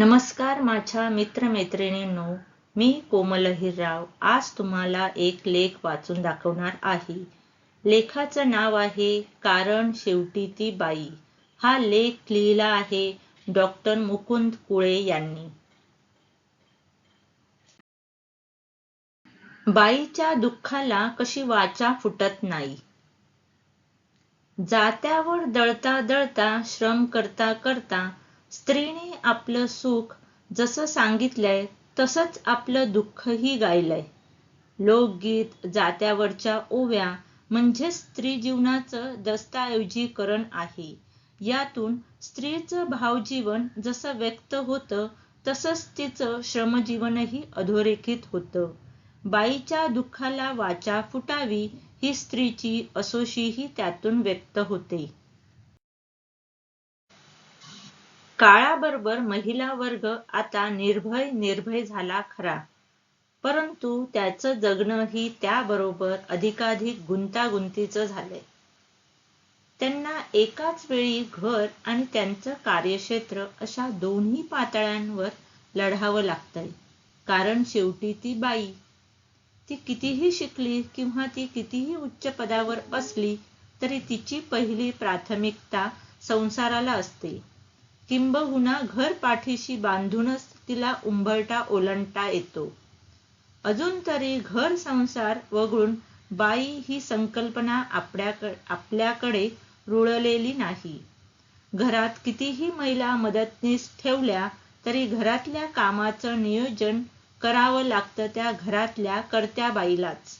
नमस्कार माझ्या मित्रमैत्रिणींनो. मी कोमल हिरराव आज तुम्हाला एक लेख वाचून दाखवणार आहे. लेखाचं नाव आहे कारण शेवटी ती बाई. हा लेख लिहिला आहे डॉक्टर मुकुंद कुळे यांनी. बाईच्या दुःखाला कशी वाचा फुटत नाही. जात्यावर दळता दळता श्रम करता करता स्त्रीने आपलं सुख जसं सांगितलंय तसंच आपलं दुःखही गायलंय. लोकगीत जात्यावरच्या ओव्या म्हणजे स्त्री जीवनाचं दस्ताऐवजीकरण आहे. यातून स्त्रीचं भावजीवन जसं व्यक्त होतं तसंच तिचं श्रमजीवनही अधोरेखित होतं. बाईच्या दुःखाला वाचा फुटावी ही स्त्रीची असोशीही त्यातून व्यक्त होते. काळाबरोबर महिला वर्ग आता निर्भय निर्भय झाला खरा. परंतु त्याचं जगणंही त्याबरोबर अधिकाधिक गुंतागुंतीचं झालंय. त्यांना एकाच वेळी घर आणि त्यांचं कार्यक्षेत्र अशा दोन्ही पातळ्यांवर लढावं लागतंय. कारण शेवटी ती बाई ती कितीही शिकली किंवा ती कितीही उच्च पदावर असली तरी तिची पहिली प्राथमिकता संसाराला असते. किंबहुना घर पाठीशी बांधूनच तिला उंबरटा ओलांडता येतो. अजून तरी घर संसार वगळून बाई ही संकल्पना आपल्याकडे रुळलेली नाही. घरात कितीही महिला मदतनीस ठेवल्या तरी घरातल्या कामाचं नियोजन करावं लागतं त्या घरातल्या कर्त्या बाईलाच.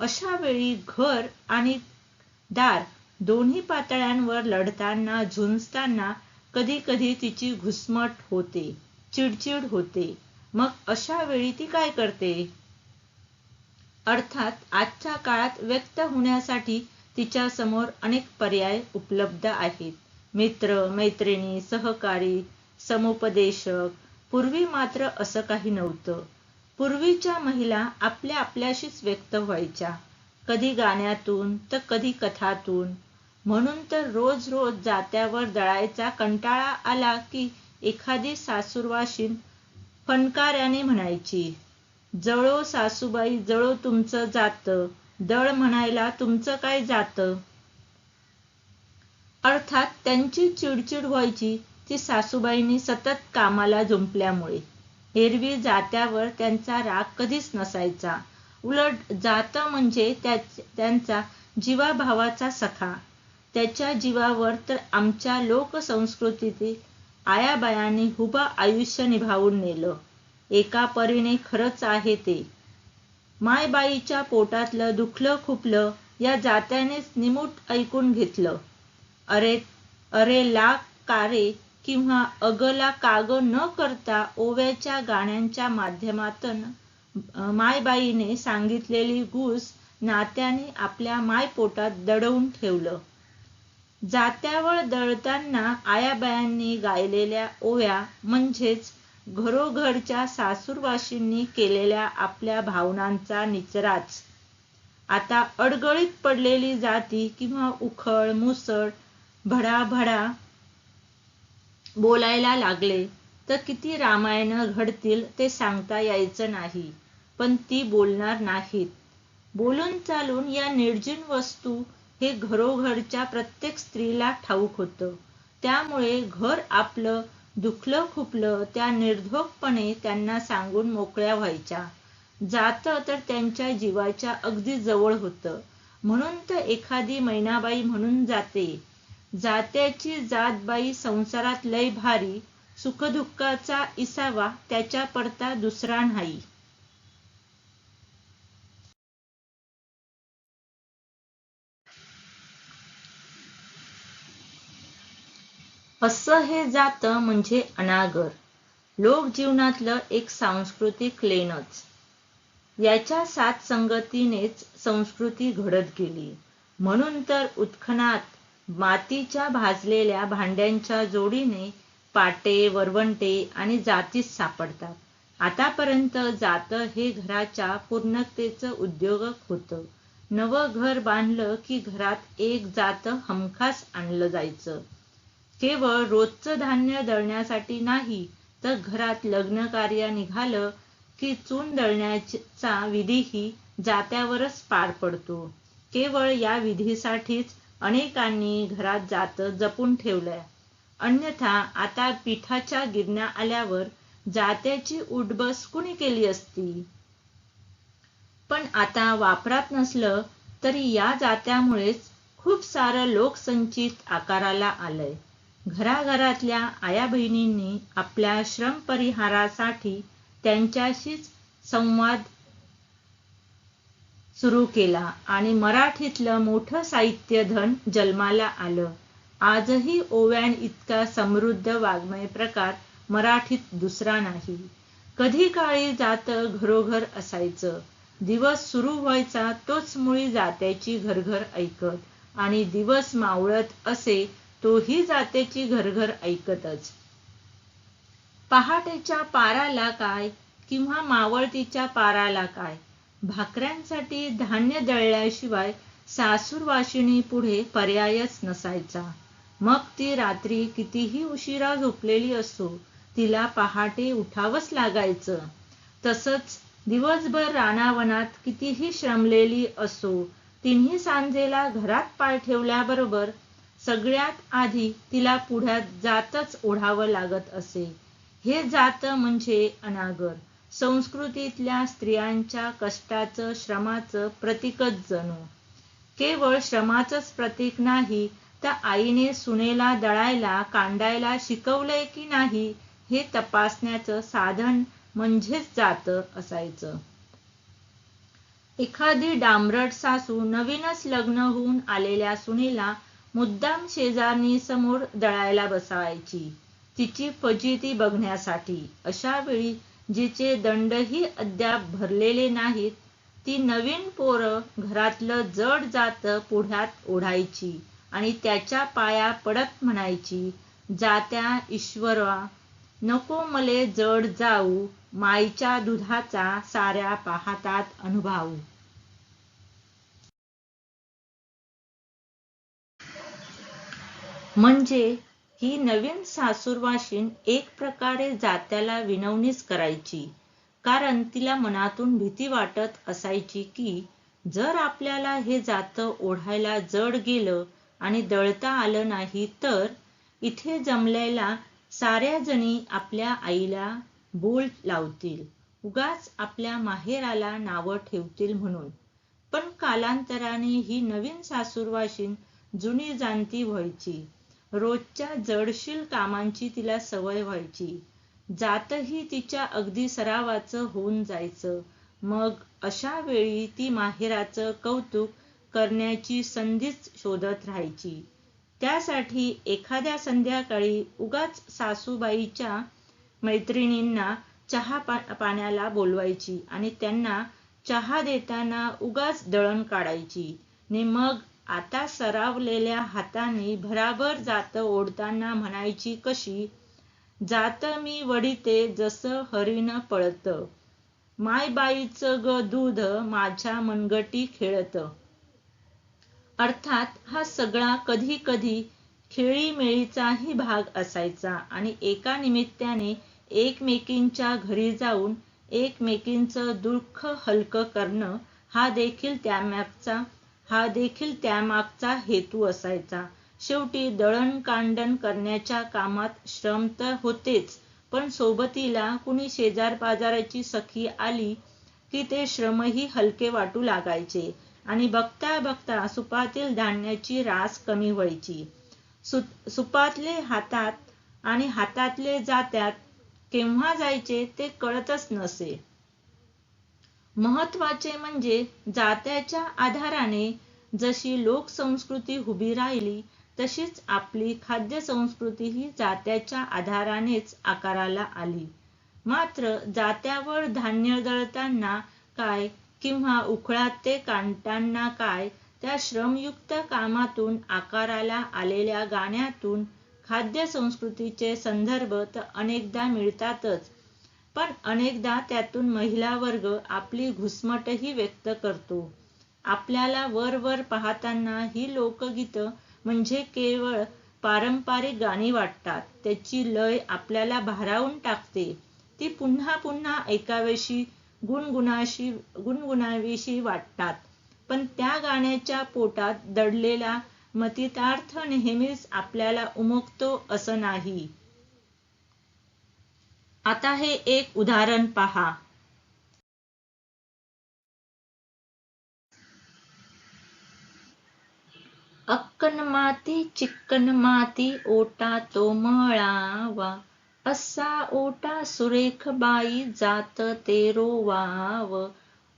अशा वेळी घर आणि दार दोन्ही पातळ्यांवर लढताना झुंजताना कधी कधी तिची घुसमट होते चिडचिड होते. मग अशा वेळी ती काय करते? अर्थात आजच्या काळात व्यक्त होण्यासाठी तिच्या समोर अनेक पर्याय उपलब्ध आहेत. मित्र मैत्रिणी सहकारी समुपदेशक. पूर्वी मात्र असं काही नव्हतं. पूर्वीच्या महिला आपल्या आपल्याशीच व्यक्त व्हायच्या. कधी गाण्यातून तर कधी कथातून. म्हणून तर रोज रोज जात्यावर दळायचा कंटाळा आला की एखादी सासूरवाशीन फणकाऱ्याने म्हणायची जळो सासूबाई जळो तुमचं जात. दळ म्हणायला तुमचं काय जात? अर्थात त्यांची चिडचिड व्हायची ती सासूबाईंनी सतत कामाला जुंपल्यामुळे. एरवी जात्यावर त्यांचा राग कधीच नसायचा. उलट जात म्हणजे त्यांचा जीवाभावाचा सखा. त्याच्या जीवावर तर आमच्या लोकसंस्कृतीतील आयाबायांनी हुबा आयुष्य निभावून नेलं. एका परीने खरंच आहे ते. मायबाईच्या पोटातलं दुखलं खुपलं या जात्यानेच निमूट ऐकून घेतलं. अरे अरे ला कारे किंवा अगला काग न करता ओव्याच्या गाण्यांच्या माध्यमातून मायबाईने सांगितलेली घूस नात्याने आपल्या मायपोटात दडवून ठेवलं. जात्यावर दळताना आयाबायांनी गायलेल्या ओव्या म्हणजेच घरोघरच्या सासूरवाशींनी केलेल्या आपल्या भावनांचा निचराच. आता अडगळीत पडलेली जाती किंवा उखळ मुसळ भडाभडा बोलायला लागले तर किती रामायण घडतील ते सांगता यायचं नाही पण ती बोलणार नाहीत. बोलून चालून या निर्जीन वस्तू हे घरोघरच्या प्रत्येक स्त्रीला ठाऊक होतं. त्यामुळे घर आपलं दुखलं खुपलं त्या निर्धोकपणे त्यांना सांगून मोकळ्या व्हायच्या. जात तर त्यांच्या जीवाच्या अगदी जवळ होतं. म्हणून तर एखादी मैनाबाई म्हणून जाते. जात्याची जातबाई संसारात लय भारी सुखदुःखाचा इसावा त्याच्या पडता दुसरा नाही. असं हे जातं म्हणजे अनागर. लोकजीवनातलं एक सांस्कृतिक लेणच. याच्या सात संगतीनेच संस्कृती घडत गेली. म्हणून तर उत्खनात मातीच्या भाजलेल्या भांड्यांच्या जोडीने पाटे वरवंटे आणि जातीच सापडतात. आतापर्यंत जात हे घराच्या पूर्णतेचं उद्योगक होतं. नवं घर बांधलं की घरात एक जात हमखास आणलं जायचं. केवळ रोजचं धान्य दळण्यासाठी नाही तर घरात लग्न कार्य निघालं की चून दळण्याचा विधीही जात्यावरच पार पडतो. केवळ या विधीसाठीच अनेकांनी घरात जात जपून ठेवलंय. अन्यथा आता पिठाच्या गिरण्या आल्यावर जात्याची उठबस कुणी केली असती? पण आता वापरात नसलं तरी या जात्यामुळेच खूप सारं लोकसंचित आकाराला आलंय. घराघरातल्या आया बहिणींनी आपल्या श्रम परिहारासाठी त्यांच्याशीच संवाद सुरू केला आणि मराठीतलं मोठं साहित्य धन जन्माला आलं. आजही ओव्यान इतका समृद्ध वाङ्मय प्रकार मराठीत दुसरा नाही. कधी काळी जात घरोघर असायचं. दिवस सुरू व्हायचा तोच मुळी जात्याची घरघर ऐकत आणि दिवस मावळत असे तोही जातेची घरघर ऐकतच. पहाटेच्या पाराला काय किंवा मावळतीच्या पाराला काय? भाकऱ्यांसाठी धान्य दळल्याशिवाय सासूरवाशिणी पुढे पर्यायच नसायचा. मग ती रात्री कितीही उशिरा झोपलेली असो तिला पहाटे उठावंच लागायचं. तसंच दिवसभर रानावनात कितीही श्रमलेली असो तिन्ही सांजेला घरात पाय ठेवल्याबरोबर सगळ्यात आधी तिला पुढ्यात जातच ओढावं लागत असे. हे जात म्हणजे अनागर. संस्कृतीतल्या स्त्रियांच्या कष्टाचं श्रमाचं प्रतीकच जणू. केवळ श्रमाचंच प्रतीक नाही तर आईने सुनेला दळायला कांडायला शिकवलंय की नाही हे तपासण्याचं साधन म्हणजेच जात असायचं. एखादी डांबरट सासू नवीनच लग्न होऊन आलेल्या सुनेला मुद्दाम शेजारी समोर दळायला बसावायची. तिची फजिती बघण्यासाठी. अशा वेळी जिचे दंडही अद्याप भरलेले नाहीत ती नवीन पोरं घरातलं जड जात पुढ्यात ओढायची आणि त्याच्या पाया पडत म्हणायची जात्या ईश्वरा नको मले जड जाऊ माईच्या दुधाचा साऱ्या पाहतात अनुभवू. म्हणजे ही नवीन सासूरवाशीन एक प्रकारे जात्याला विनवणीच करायची. कारण तिला मनातून भीती वाटत असायची की जर आपल्याला हे जातं ओढायला जड गेलं आणि दळता आलं नाही तर इथे जमलेल्या साऱ्या जणी आपल्या आईला बोल लावतील. उगाच आपल्या माहेराला नावं ठेवतील म्हणून. पण कालांतराने ही नवीन सासूरवाशीन जुनी जाणती व्हायची. रोजच्या जडशील कामांची तिला सवय व्हायची. जातही तिच्या अगदी सरावाचं होऊन जायचं. मग अशा वेळी ती माहेराचं कौतुक करण्याची संधीच शोधत राहायची. त्यासाठी एखाद्या संध्याकाळी उगाच सासूबाईच्या मैत्रिणींना चहा पा पाण्याला बोलवायची आणि त्यांना चहा देताना उगाच दळण काढायची. आणि मग आता सरावलेल्या हाताने भराभर जात ओढताना म्हणायची कशी जात मी वडिते जसं हरिण पळत. मायबाईचं ग दूध माझ्या मनगटी खेळत. अर्थात हा सगळा कधी कधी खेळीमेळीचाही भाग असायचा आणि एका निमित्ताने एकमेकींच्या घरी जाऊन एकमेकींचं दुःख हलकं करणं हा देखील त्यामागचा हा देखील त्यामागचा हेतू असायचा. शेवटी दळणकांडण करण्याच्या कामात श्रम तर होतेच पण सोबतीला कुणी शेजारपाजाराची सखी आली की ते श्रमही हलके वाटू लागायचे आणि बघता बघता सुपातील धान्याची रास कमी व्हायची. सुपातले हातात आणि हातातले जात्यात केव्हा जायचे ते कळतच नसे. महत्त्वाचे म्हणजे जात्याच्या आधाराने जशी लोकसंस्कृती उभी राहिली तशीच आपली खाद्य संस्कृतीही जात्याच्या आधारानेच आकाराला आली. मात्र जात्यावर धान्य दळताना काय किंवा उखळात ते काढताना काय त्या श्रमयुक्त कामातून आकाराला आलेल्या गाण्यातून खाद्य संस्कृतीचे संदर्भ तर अनेकदा मिळतातच. पण अनेकदा त्यातून महिला वर्ग आपली घुसमटही व्यक्त करतो. आपल्याला वर वर पाहताना ही लोकगीत म्हणजे केवळ पारंपरिक गाणी वाटतात. त्याची लय आपल्याला भारावून टाकते. ती पुन्हा पुन्हा ऐकावेशी गुणगुणाशी गुणगुणावीशी वाटतात. पण त्या गाण्याच्या पोटात दडलेला मतितार्थ नेहमीच आपल्याला उमगतो असं नाही. आता हे एक उदाहरण पहा. अक्कन माती चिक्कन माती ओटा तो मळावा. असा ओटा सुरेख बाई जात ते रोवाव.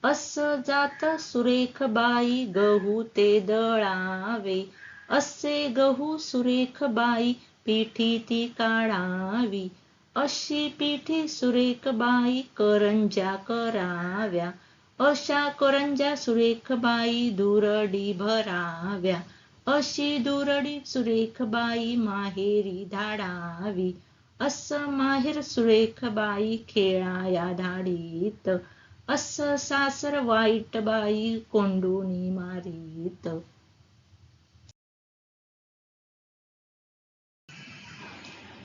अस जात सुरेख बाई गहू ते दळावे. असे गहू सुरेख बाई पिठी ती काढावी. अशी पिठी सुरेख बाई करंजा कराव्या. अशा करंजा सुरेख बाई दुरडी भराव्या. अशी दुरडी सुरेख बाई माहेरी धाडावी. अस माहेर सुरेख बाई खेळाया धाडीत. अस सासर वाईट बाई कोंडूनी मारीत.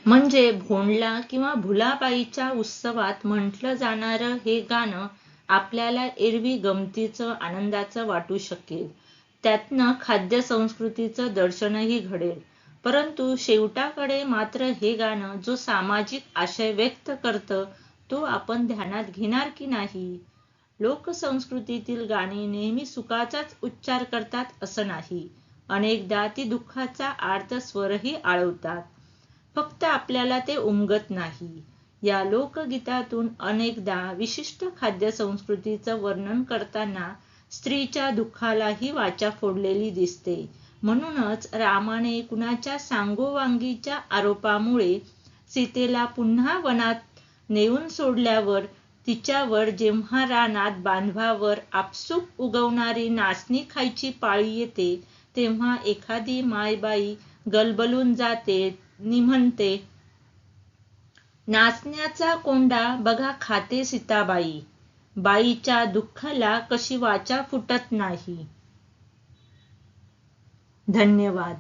म्हणजे भोंडला किंवा भुलाबाईच्या उत्सवात म्हटलं जाणारं हे गाणं आपल्याला एरवी गमतीचं आनंदाचं वाटू शकेल. त्यातनं खाद्य संस्कृतीचं दर्शनही घडेल. परंतु शेवटाकडे मात्र हे गाणं जो सामाजिक आशय व्यक्त करतं तो आपण ध्यानात घेणार की नाही? लोकसंस्कृतीतील गाणी नेहमी सुखाचाच उच्चार करतात असं नाही. अनेकदा ती दुःखाचा आर्त स्वरही आळवतात. फक्त आपल्याला ते उमगत नाही. या लोकगीतातून अनेकदा विशिष्ट खाद्य संस्कृतीचं वर्णन करताना स्त्रीच्या दुःखालाही वाचा फोडलेली दिसते. म्हणूनच रामाने कुणाच्या सांगोवांगीच्या आरोपामुळे सीतेला पुन्हा वनात नेऊन सोडल्यावर तिच्यावर जेव्हा रानात बांधवावर आपसूक उगवणारी नाचणी खायची पाळी येते तेव्हा एखादी मायबाई गलबलून जाते निम्हणते. नाचण्याचा कोंडा बघा खाते सीताबाई. बाईच्या दुःखाला कशी वाचा फुटत नाही. धन्यवाद.